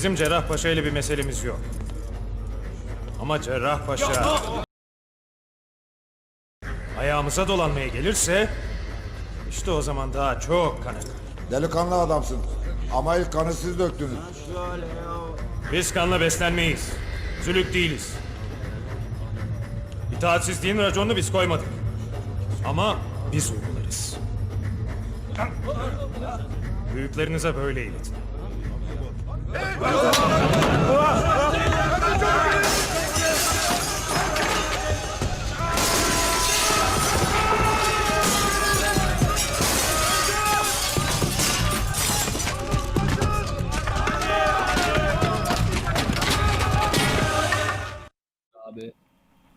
Bizim Cerrahpaşa ile bir meselemiz yok. Ama Cerrahpaşa ayağımıza dolanmaya gelirse işte o zaman daha çok kan akar. Delikanlı adamsın. Ama ilk kanı siz döktünüz. Biz kanla beslenmeyiz. Zülük değiliz. İtaatsizliğin raconunu biz koymadık. Ama biz uygularız. Büyüklerinize böyle iletin. Abi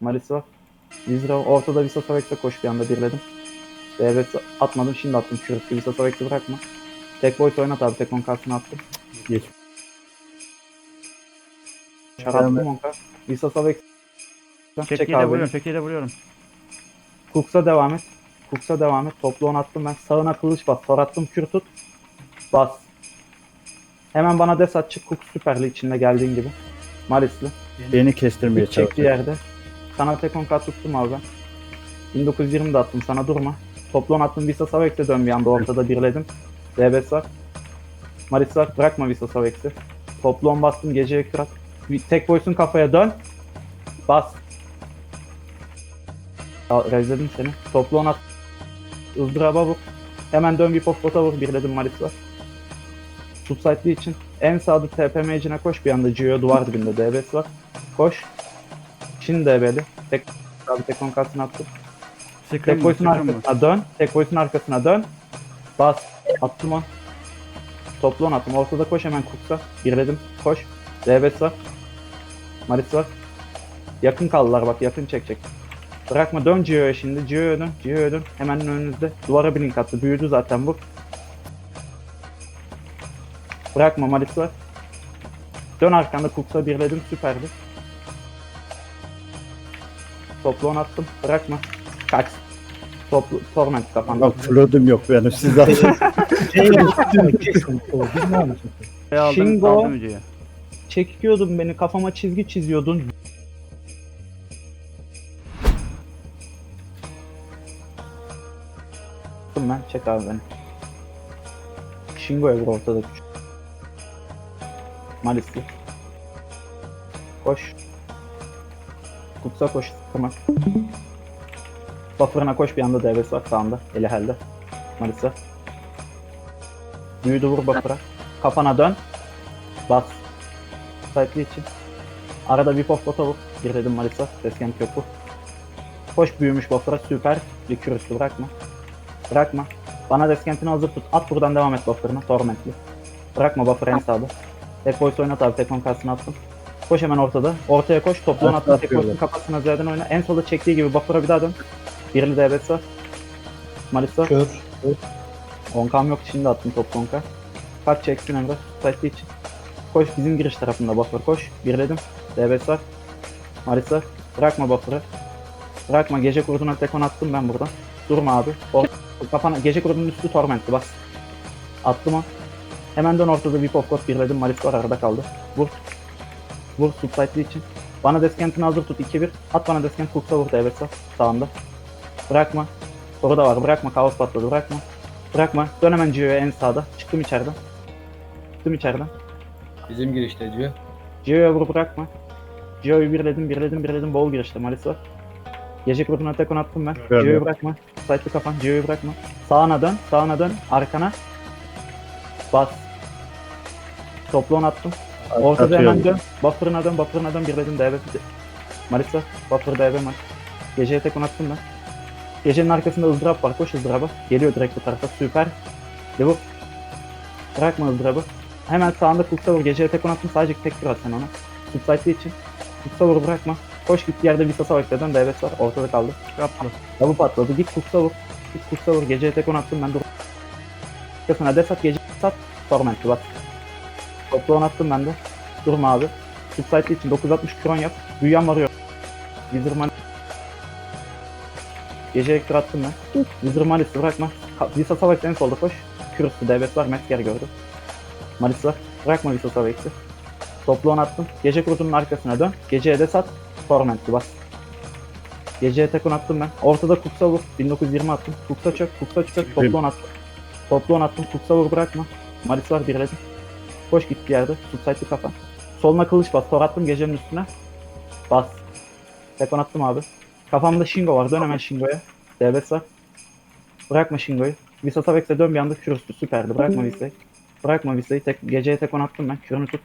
Maris var. Vizra ortada Visa Savex'e koş bir anda birledim. Evet atmadım şimdi attım kürüstü Visa Savex'i bırakma. Tek boyut oynat abi tek on kartını attım. Geç. Şar attım onka. Visa Savex. Çek Çekiyle abi. vuruyorum, çekiyle vuruyorum. Kuks'a devam et. Kuks'a devam et. Toplu on attım ben. Sağına kılıç bas. Tor attım kür tut. Bas. Hemen bana des at çık. Kuks süperli içinde geldiğin gibi. Marisli. Beni kestirmeye Hiç çektiği çalışıyor. yerde. Sana tek on kart tuttum abi ben. 1920 de attım sana durma. Toplu on attım Visa Savex'e dön bir anda ortada birledim. DBS var. Maris var bırakma Visa Savex'i. Toplu on bastım geceye kırat. Bir Tek boysun kafaya dön. Bas. Ya, rezledim seni. Toplu on at. ızdıraba vur. Hemen dön bir popota vur. Birledim Maris var. Subsite'li için en sağda TP mage'ine koş bir anda Gio duvar dibinde DBS var. Koş. Şimdi DB'li. Tek abi tek on kartını attım. Sıkın Tek boyutun Sıkın mı? arkasına dön. Tek boyutun arkasına dön. Bas. Attım on. Toplu on attım. Ortada koş hemen kuksa. Birledim. Koş. DBS var. Maris var. Yakın kaldılar bak yakın çekecek. Bırakma dön Gio'ya şimdi. Gio'ya dön. Gio'ya dön. Hemen önünüzde. Duvara bir link attı. Büyüdü zaten bu. Bırakma Maris var. Dön arkanda Kuksa birledim süperdi. Toplu on attım. Bırakma. Kaç. Toplu torment kafanda. Bak flödüm yok benim sizden. Shingo. Çekiyordun beni kafama çizgi çiziyordun. ben çek abi beni. Shingo'ya vur ortada küçük. Malisli. Koş. Kutsa koş. Tamam. Buffer'ına koş bir anda DBS var sağında. Eli helde. Malisa. Büyüdü vur Buffer'a. Kafana dön. Bas. Sightli için. Arada bir pop vur. Bir dedim Malisa. Sesken köprü. Koş büyümüş Buffer'a süper. Bir kürüstü bırakma. Bırakma. Bana deskentini hazır tut. At buradan devam et Buffer'ına. Tormentli. Bırakma Buffer en sağda. Tek boyut oynat abi. Tek karşısına attım. Koş hemen ortada. Ortaya koş. Topluğunu attın. Tek boyutun kafasına Z'den oyna. En solda çektiği gibi Buffer'a bir daha dön. Birli DBS var. Malisa. Kör. 10K'm yok şimdi attım toplu 10K. Kaç çeksin Emre. Sightli için. Koş bizim giriş tarafında buffer koş. Birledim. DBS var. Maris var. Bırakma buffer'ı. Bırakma gece kurduna tekon attım ben buradan. Durma abi. Or kafana gece kurdunun üstü tormentli bas. Attım o. Hemen dön ortada bir pop code birledim. Maris var arada kaldı. Vur. Vur subsite'li için. Bana deskentini hazır tut 2-1. At bana deskent Cooksa vur DBS var. Sağında. Bırakma. Orada var. Bırakma. Kaos patladı. Bırakma. Bırakma. Dön hemen Gio'ya en sağda. Çıktım içeriden. Çıktım içeriden. Bizim girişte diyor. Gio'ya vur bırakma. Gio'yu birledim, birledim, birledim. Bol girişte Malis var. Gece kurtuna tekon attım ben. Gördüm. Gio'yu bırakma. Sightlı kafan. Gio'yu bırakma. Sağına dön, sağına dön. Arkana. Bas. Toplu on attım. Ortada hemen dön. Buffer'ına dön, buffer'ına dön. Birledim DB. Malis var. Buffer DB Malis. Geceye tekon attım ben. Gecenin arkasında ızdırap var. Koş ızdıraba. Geliyor direkt bu tarafa. Süper. Devo. Bırakma ızdırabı. Hemen sağında Kuksa vur. Geceye tek attım. Sadece tek bir at sen ona. Subsite'li için. Vur bırakma. Koş git yerde Visa Savaş'tan DBS var. Ortada kaldı. Yapma. Davul patladı. Git Kuksa vur. Git Kuksa vur. Geceye tek attım ben dur. Arkasına desat gece sat. Torment'i bak. Toplu on attım ben de. Durma abi. Subsite'li için 960 kron yap. Büyüyen varıyor. Wizard Gece ektir attım ben. Wizard Malis'i bırakma. Visa Savaş en solda koş. Kürüstü DBS var. Metzger gördü. Malis var. Bırakma Visa Savaş'ı. Toplu on attım. Gece kurtunun arkasına dön. Geceye de sat. Torment'li bas. Geceye tek on attım ben. Ortada Kuksa vur. 1920 attım. Kuksa çök. Kuksa çök. Toplu on attım. Toplu on attım. Kuksa vur bırakma. Maris var birledim. Koş git bir yerde. Subsite'li kafa. Soluna kılıç bas. Tor attım gecenin üstüne. Bas. Tek on attım abi. Kafamda Shingo var. Dön hemen Shingo'ya. DBS var. Bırakma Shingo'yu. Visa Savex'e dön bir anda kürüstü. Süperdi. Bırakma Visa'yı. Bırakma Visa'yı. Tek, geceye tek on attım ben. Kürünü tut.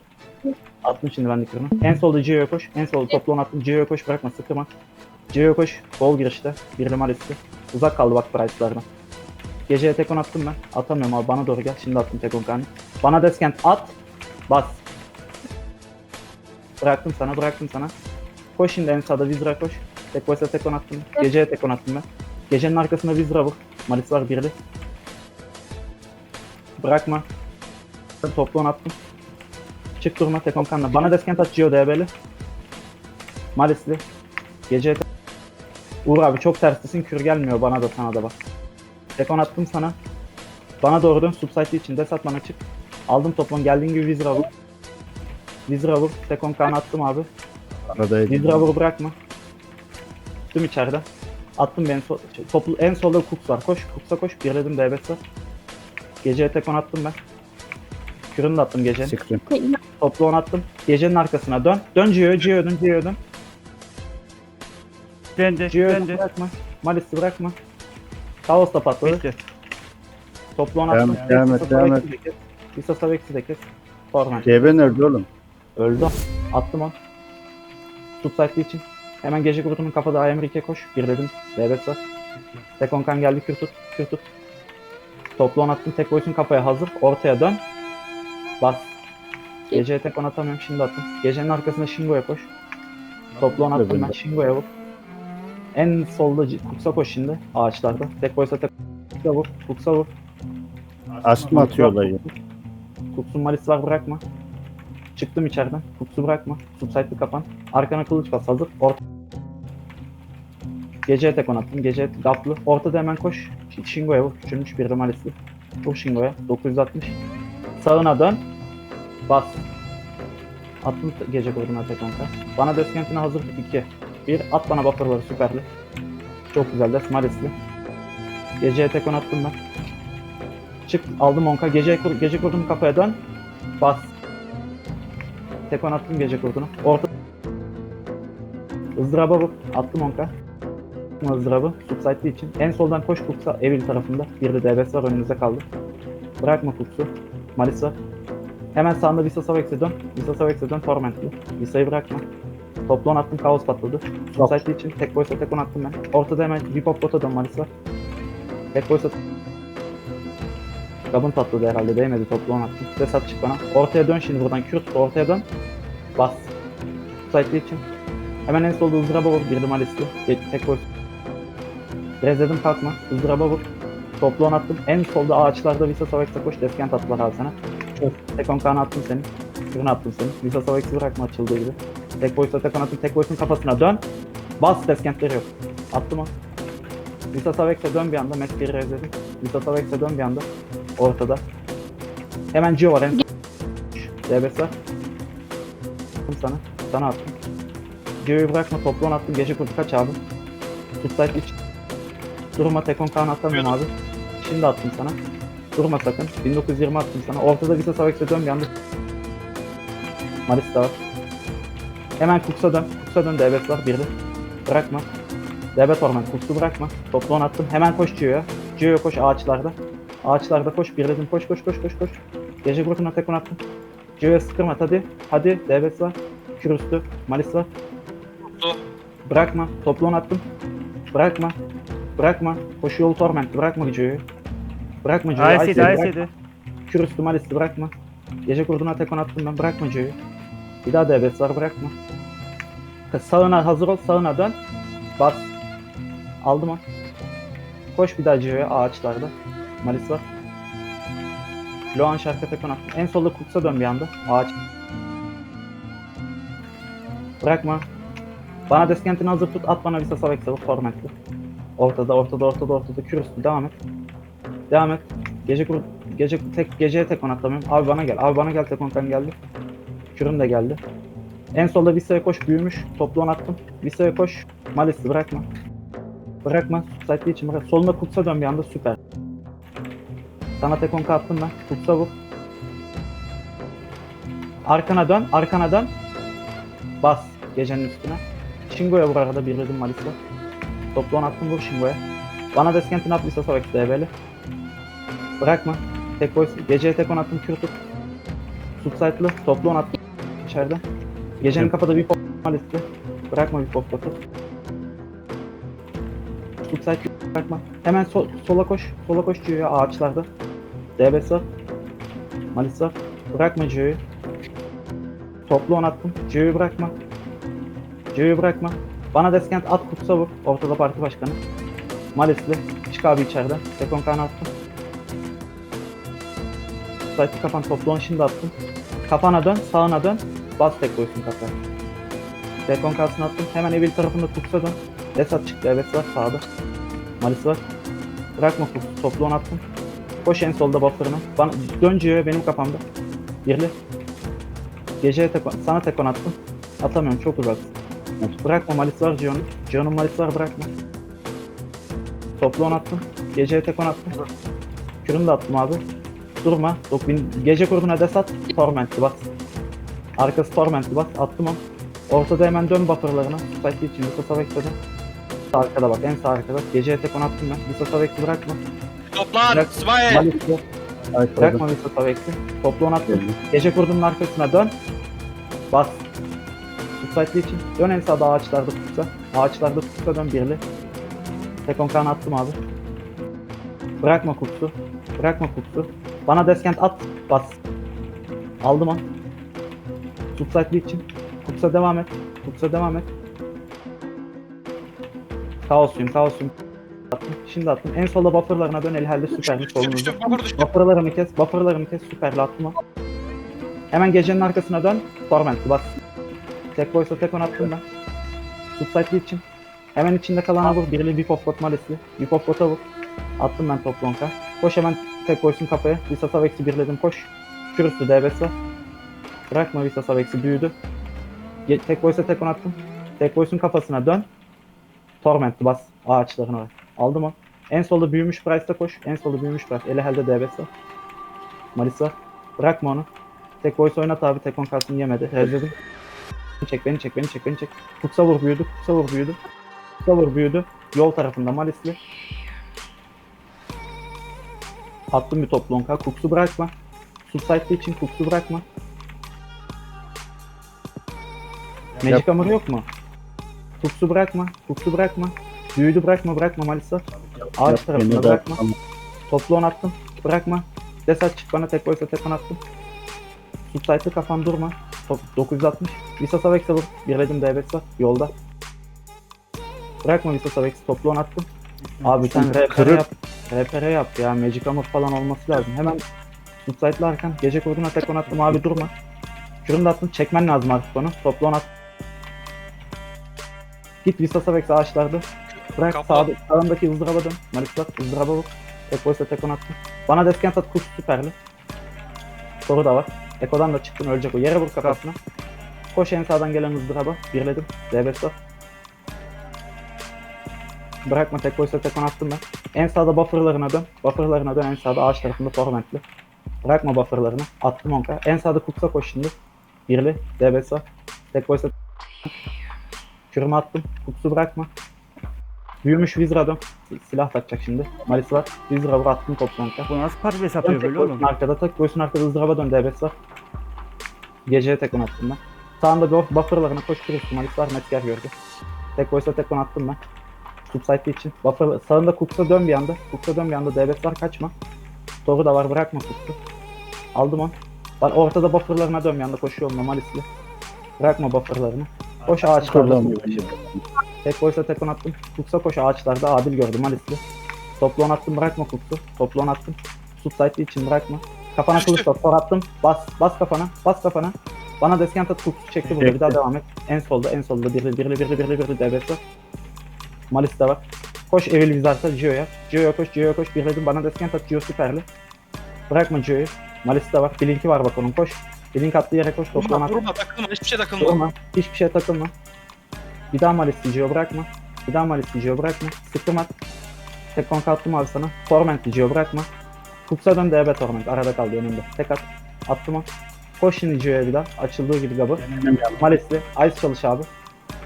Attım şimdi ben de kürünü. En solda Gio'ya koş. En solda toplu on attım. Gio'ya koş. Bırakma sıkırma. Gio'ya koş. Bol girişte. Birli Malis'ti. Uzak kaldı bak Price'lardan. Geceye tek on attım ben. Atamıyorum abi. Bana doğru gel. Şimdi attım tek on kanı. Bana deskent at. Bas. Bıraktım sana. Bıraktım sana. Koş şimdi en sağda Vizra koş. Tek boysa tek on attım. Geceye tek on attım ben. Gecenin arkasında Vizra vur. Malis var birli. Bırakma. Toplu on attım. Çık durma tek on kanla. Bana deskent at Gio DB'li. Malisli. Gece Uğur abi çok terstesin kür gelmiyor bana da sana da bak. Tek on attım sana. Bana doğru dön subsite için de sat bana çık. Aldım toplam geldiğin gibi Vizra vur. Vizra vur. Tek on kan attım abi. Aradaydı. Vizra vur bırakma. Tuttum içeride. Attım ben so şey, toplu en solda Cooks var. Koş Cooks'a koş. Birledim DBS var. Geceye tek on attım ben. Kürünü de attım gecenin. Scream. Toplu on attım. Gecenin arkasına dön. Dön Gio'ya, Gio'ya dön, Gio'ya dön. Döndü. Dön, Döndü. bırakma. Malis'i bırakma. Kaos da patladı. Bitti. Toplu on Devam attım. et, devam et, devam kes. Visa Savex'i de kes. Forman. DB nerede oğlum? Öldü. Attım on. Subsite'li için. Hemen gece kurutunun kafada AMR2'ye koş. Bir dedim. DBS var. Tek onkan geldi. Kür tut. Kür tut. Toplu on attım. Tek boyutun kafaya hazır. Ortaya dön. Bas. Geceye tek on atamıyorum. Şimdi attım. Gecenin arkasında Shingo'ya koş. Toplu on attım ben. Shingo'ya vur. En solda Kuksa koş şimdi. Ağaçlarda. Tek boysa tek Kuksa vur. Kuksa vur. Asma atıyor olayı. Kutsun malis var bırakma. Çıktım içeriden. Kutsu bırakma. Subsite'li kapan. Arkana kılıç bas hazır. Orta. Gece tek on attım. Gece gaplı. Ortada hemen koş. Shingo'ya vur. Küçülmüş bir de malisli. Vur Shingo'ya. 960. Sağına dön. Bas. Attım gece koydum tek onka. Bana deskentine hazır tut 2. 1. At bana bufferları süperli. Çok güzel de malisli. Geceye tek on attım ben. Çık aldım onka. Gece kur, gece kurdum kafaya dön. Bas. Tekon attım gece kurdunu. Orta. ızdıraba vur. Attım onka. ızdırabı. Subsite'li için. En soldan koş Kuksa Evil tarafında. Bir de DBS var önümüzde kaldı. Bırakma Kuksu. Malis. Hemen sağında Visa Savex'e dön. Visa Savex'e dön. Torment'li. Visa'yı bırakma. Toplu attım. Kaos patladı. Subsite'li için. Tek boysa tek on attım ben. Ortada hemen Vipop bota dön Malis var. Tek boysa Kabın patladı herhalde değmedi toplu on attım. Desat çık bana. Ortaya dön şimdi buradan Kürt ortaya dön. Bas. Site'li için. Hemen en solda ızdıraba vur. Malisli. Ge- Tek boy. Rezledim kalkma. ızdıraba vur. Toplu on attım. En solda ağaçlarda Visa Savax'a koş. Deskent attılar abi sana. Tek on kanı attım senin. Kürünü attım senin. Visa Savax'ı bırakma açıldığı gibi. Tek boysa tek on attım. Tek boysun kafasına dön. Bas deskentleri yok. Attım o. Visa Savax'a dön bir anda. Met geri rezledim. Visa Savax'a dön bir anda. Ortada. Hemen Gio var en DBS var. Attım sana. Sana attım. Gio'yu bırakma toplan attım. Gece kurdu kaç abi. Tutsayt iç. Durma Tekon Kaan atamıyorum abi. Şimdi attım sana. Durma sakın. 1920 attım sana. Ortada Visa Savax'a dön bir anda. Maris de var. Hemen Kuks'a dön. Kuks'a dön DBS var. Bir de. Bırakma. DB Torment. Kuks'u bırakma. Toplan attım. Hemen koş Gio'ya. Gio'ya koş ağaçlarda. Ağaçlarda koş, birledim koş koş koş koş koş. Gece grubuna tek on attım. Gio'ya sıkırma hadi. Hadi, DBS var. Kürüstü, Malis var. Bırakma, toplu on attım. Bırakma, bırakma. Koşu yolu torment, bırakma Gio'yu. Bırakma Ice'yi bırakma. IC'di. Kürüstü, Malis'i bırakma. Gece kurduna tek on attım ben, bırakma Gio'yu. Bir daha DBS var, bırakma. Sağına hazır ol, sağına dön. Bas. Aldım o. Koş bir daha Gio'ya ağaçlarda. Malis var. Loan şarkı tekon attım. En solda Kuts'a dön bir anda. Ağaç. Bırakma. Bana deskentini hazır tut. At bana Visa Savex'e vur. Torment'li. Ortada, ortada, ortada, ortada. Kürüstü. Devam et. Devam et. Gece kur... Gece tek geceye tek on. Abi bana gel. Abi bana gel tek on kan geldi. Kürün de geldi. En solda Vissa'ya koş büyümüş. Toplu on attım. Vissa'ya koş. Malis'i bırakma. Bırakma. Subsite'li için bırak. Soluna kutsa dön bir anda süper. Sana tek onka attım ben. Kutsa vur. Arkana dön. Arkana dön. Bas. Gecenin üstüne. Shingo'ya vur arada birledim Malis'le. Toplu on attım vur Shingo'ya. Bana deskentin at Vissa Savax DB'li. Bırakma. Tek boy. Geceye tek on attım kür tut. Subsite'lı. Toplu on attım. İçeride. Gecenin Evet. kafada bir pop listi. Bırakma bir pop topu. Subsite bırakma. Hemen sol, sola koş. Sola koş Cio'ya ağaçlarda. DBS var. Malis var. Bırakma Cio'yu. Toplu on attım. Cio'yu bırakma. Cio'yu bırakma. Bana deskent at kutsa vur. Ortada parti başkanı. Malisli. Çık abi içeriden. Tekon kanı attım. Site'i kapan. Toplu on şimdi attım. Kafana dön. Sağına dön. Bas tek koysun kafaya. Tekon kalsın attım. Hemen evil tarafında kutsa dön. Desat çıktı. Evet var sağda. Malis var. Bırakma kutsu. Toplu on attım. Koş en solda buffer'ına. Bana, dön Cio'ya benim kafamda. Birli. Geceye tekon, sana tekon attım. Atamıyorum çok uzaksın. Bırakma Malis var Gio'nun. Gio'nun Malis var bırakma. Toplu on attım. Geceye tekon attım. Kürünü de attım abi. Durma. Dokun. Gece kurduna desat. Torment'li bas. Arkası Torment'li bas. Attım on. Ortada hemen dön buffer'larına. Spike'li için Visa Savex'de. Sağ arkada bak. En sağ arkada. Geceye tekon attım ben. Visa Savex'i bırakma. Toplar. Bırak. Ay, Bırakma Visa Savex'i. Toplu on attım. Gece kurdunun arkasına dön. Bas. Subsite'li için. Dön en sağda ağaçlarda tutsa. Ağaçlarda tutsa dön birli. Tekon kan attım abi. Bırakma kutsu. Bırakma kutsu. Bana deskent at. Bas. Aldım on. Subsite'li için. Kutsa devam et. Kutsa devam et. Kaosluyum, kaosluyum. Attım. Şimdi attım. En solda buffer'larına dön. El halde süpermiş Düştü solunuzda. düştü. Buffer düştü. Buffer'larımı kes, buffer'larımı kes, süperli attım o. Hemen gecenin arkasına dön, Torment'li bas. Tek boysa tek on attım ben. Subsite'li için. Hemen içinde kalana vur, birli bir pop bot malesli. Bir pop bota vur. Attım ben top lonka. Koş hemen tek boysun kafaya. Visa Savex'i birledim koş. Kürüstü DBS var. Bırakma Visa Savex'i büyüdü. Tek boysa tek on attım. Tek boysun kafasına dön. Torment'li bas. Ağaçlarına. Aldım o. En solda büyümüş Price'da koş. En solda büyümüş Price. Ele helde DBS var. Bırakma onu. Tek voice oynat abi. Tek on kartını yemedi. Rezledim. Çek beni çek beni çek beni çek. Kutsa vur büyüdü. Kutsa vur büyüdü. Kutsa vur büyüdü. Yol tarafında Malisli. Attım bir top lonka. Kuksu bırakma. Subsite'li için kuksu bırakma. Magic Hammer yok mu? Kuksu bırakma. Kuksu bırakma. Büyüdü bırakma bırakma Malisa. Ağaç Yap, de bırakma. Toplu on attım. Bırakma. Desat çık bana tek boysa tek on attım. Subsite'lı kafan durma. Top 960. Visa Savex'e vur. Birledim DBS var. Yolda. Bırakma Visa Savex'i. Toplu on attım. Abi sen Kırık. yap. RPR yap ya. Magic Hammer falan olması lazım. Hemen Subsite'lı arkan. Gece kurduna tek on attım. Abi durma. Kürünü de attım. Çekmen lazım artık onu. Toplu on at. Git Visa Savex ağaçlarda. Bırak Kafa. sağda, sağındaki ızdıraba dön. Malis bak ızdıraba vur. Tek boysa tek on attım. Bana deskent at kuş süperli. Soru da var. Eko'dan da çıktın ölecek o. Yere vur kafasına. Koş en sağdan gelen ızdıraba. Birledim. DBS var. Bırakma tek boysa tek on attım ben. En sağda bufferlarına dön. Bufferlarına dön en sağda ağaç tarafında tormentli. Bırakma bufferlarını. Attım onka. En sağda kutsa koş şimdi. Birli. DBS var. Tek boysa Kürümü attım. Kutsu bırakma. Büyümüş Vizra dön. Silah takacak şimdi. Malis var. Vizra vur attım toplanka. Bu nasıl yapıyor tek böyle oğlum? arkada tak. Boysun arkada ızdıraba dön. DBS var. Geceye tek on attım ben. Sağında buff- bufferlarına koş kırıyorsun. Malis var. Metker gördü. Tek boysa tek on attım ben. Subsite için. Buffer, sağında Kuksa dön bir anda. Kuksa dön bir anda. DBS var kaçma. Toru da var bırakma Kuksu. Aldım on. Ben ortada bufferlarına dön bir anda koşuyorum Malis'le. Bırakma bufferlarını. Koş ağaçlarda. Kırdım. Tek boysa tek on attım. Kuksa koş ağaçlarda adil gördüm Malis'li. Toplu on attım bırakma Kuksu. Toplu on attım. Subsite'li için bırakma. Kafana Düştü. kılıç at. Tor attım. Bas. Bas kafana. Bas kafana. Bana deskent at Kuksu çekti burada. Bir daha devam et. En solda en solda. Birli birli birli birli birli DBS var. Malis de var. Koş Evil Wizard'a Gio'ya. Gio'ya koş Gio'ya koş. Birledim bana deskent at Gio süperli. Bırakma Gio'yu. Malis de var. Blink'i var bak onun koş. Bilin kattığı yere koş. Toplan Vurma at. vurma takılma hiçbir şey takılma. Durma. Hiçbir şeye takılma. Bir daha Malis Gio bırakma. Bir daha Malis Gio bırakma. Sıktım at. Tek konka attım abi sana. Torment Gio bırakma. Kupsa dön DB Torment. Arada kaldı önümde. Tek at. Attım o. Koş şimdi Gio'ya bir daha. Açıldığı gibi gabı. Malis'li. Ice çalış abi.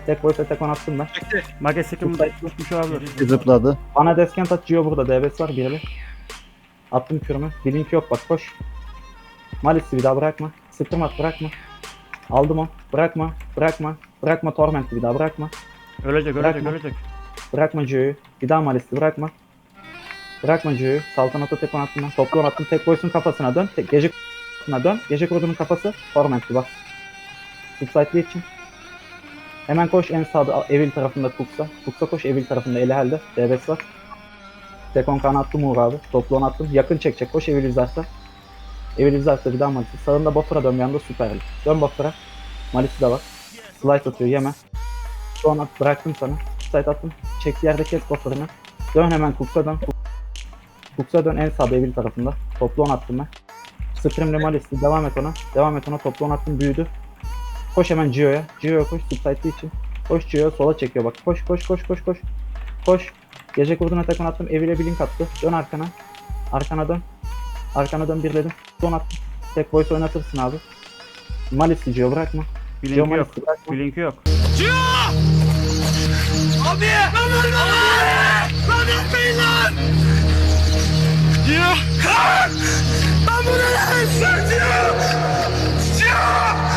Tek boyuta tek on attım ben. Bekle. Magesi kim tutmuş olabilir. Bir Zıpladı. Bana deskent at Gio burada. DB'si var birli. Attım kürümü. Blink yok bak koş. Malis'i bir daha bırakma. Sıktım at bırakma. Aldım o. Bırakma. Bırakma. Bırakma Torment'i bir daha bırakma. Ölecek ölecek Bırakma. ölecek. Bırakma Gio'yu. Bir daha Malis'i bırakma. Bırakma Gio'yu. Saltanat'a tek on attım ben. Toplu on attım. Tek boysun kafasına dön. Tek, gece kafasına dön. Gece kurduğunun kafası. Torment'li bak. Subsite'li için. Hemen koş en sağda Evil tarafında Kuks'a. Kuks'a koş Evil tarafında eli halde. DBS var. Tekon kan attım Uğur abi. Toplu on attım. Yakın çekecek. Koş Evil Üzart'ta. Evil Üzart'ta bir daha Malis'i. Sağında Buffer'a dön bir anda süperli. Dön Buffer'a. Malis'i de var. Slide atıyor yeme. Sonra bıraktım sana. Slide attım. Çektiği yerde kes Buffer'ını. Dön hemen Kuks'a dön. Kuks'a dön en sağda Evil tarafında. Toplu on attım ben. Scream'le Malis'i. Devam et ona. Devam et ona. Toplu on attım. Büyüdü. Koş hemen Gio'ya. Gio'ya koş. Subside'li için. Koş Gio'ya sola çekiyor bak. Koş koş koş koş koş. Koş. Gece kurduna tekon attım. Evile bir link attı. Dön arkana. Arkana dön. Arkana dön birledim. Son attım. Tek voice oynatırsın abi. Malis'i Gio bırakma. Gio Blink yok. Malis'i bırakma. Blink yok. Abi! Lan vurma lan! Lan yapmayın lan! Ya! Lan! Lan bu ne lan? Sergio! Ya!